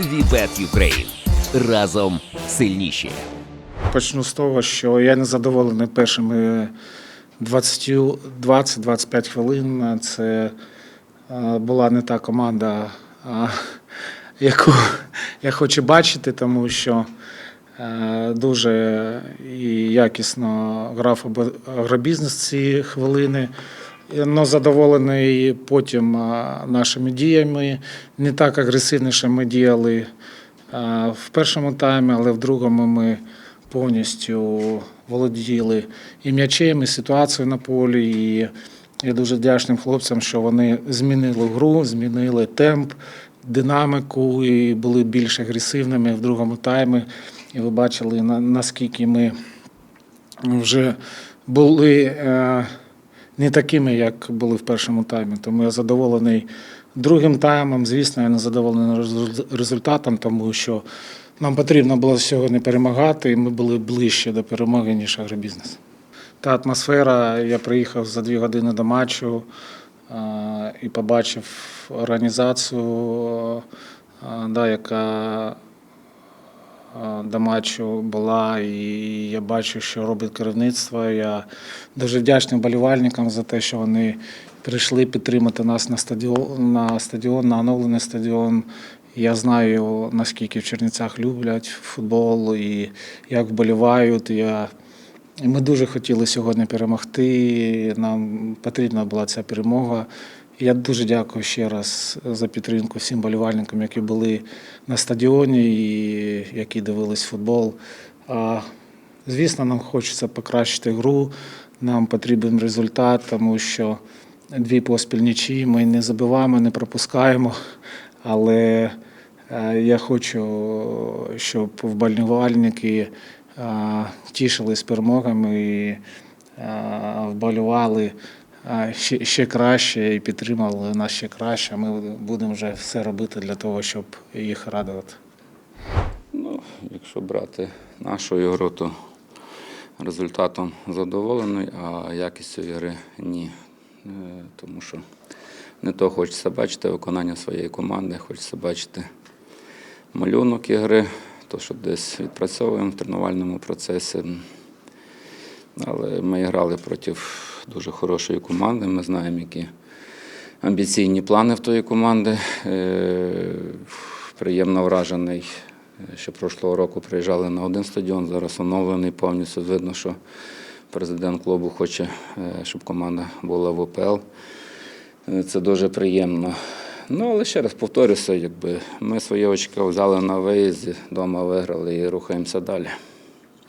Вібет Юкрейн. Разом сильніші. Почну з того, що я не задоволений першими 20 20-25 хвилин. Це е, була не та команда, яку я хочу бачити, тому що е, дуже і якісно грав агробізнес ці хвилини. Но задоволений потім нашими діями. Не так агресивніше ми діяли в першому таймі, але в другому ми повністю володіли і м'ячем, і ситуацією на полі. І я дуже вдячним хлопцям, що вони змінили гру, змінили темп, динаміку і були більш агресивними в другому таймі. І ви бачили, наскільки ми вже були е, не такими, як були в першому таймі. Тому я задоволений другим таймом. Звісно, я не задоволений результатом, тому що нам потрібно було сьогодні перемагати, і ми були ближче до перемоги, ніж агробізнес. Та атмосфера, я приїхав за дві години до матчу і побачив організацію, да, яка до матчу була, і я бачу, що робить керівництво. Я дуже вдячний болівальникам за те, що вони прийшли підтримати нас на стадіон, на стадіон, на оновлений стадіон. Я знаю, наскільки в Чернівцях люблять футбол і як вболівають. Я... Ми дуже хотіли сьогодні перемогти. Нам потрібна була ця перемога. Я дуже дякую ще раз за підтримку всім болівальникам, які були на стадіоні і які дивились футбол. А, Звісно, нам хочеться покращити гру, нам потрібен результат, тому що дві поспіль нічі ми не забиваємо, не пропускаємо. Але е, я хочу, щоб вболівальники е, тішились перемогами і е, вболівали е, ще, ще краще і підтримали нас ще краще. Ми будемо вже все робити для того, щоб їх радувати. Ну, якщо брати нашу ігру, то результатом задоволений, а якістю ігри ні. Е, Тому що не то хочеться бачити виконання своєї команди, хочеться бачити малюнок ігри, то, що десь відпрацьовуємо в тренувальному процесі. Але ми грали проти дуже хорошої команди. Ми знаємо, які амбіційні плани в тої команди. Е, Приємно вражений, що прошлого року приїжджали на один стадіон, зараз оновлений повністю. Видно, що президент клубу хоче, е, щоб команда була в ОПЛ. Е, Це дуже приємно. Ну, але ще раз повторюся, якби ми свої очки взяли на виїзді, вдома виграли і рухаємося далі.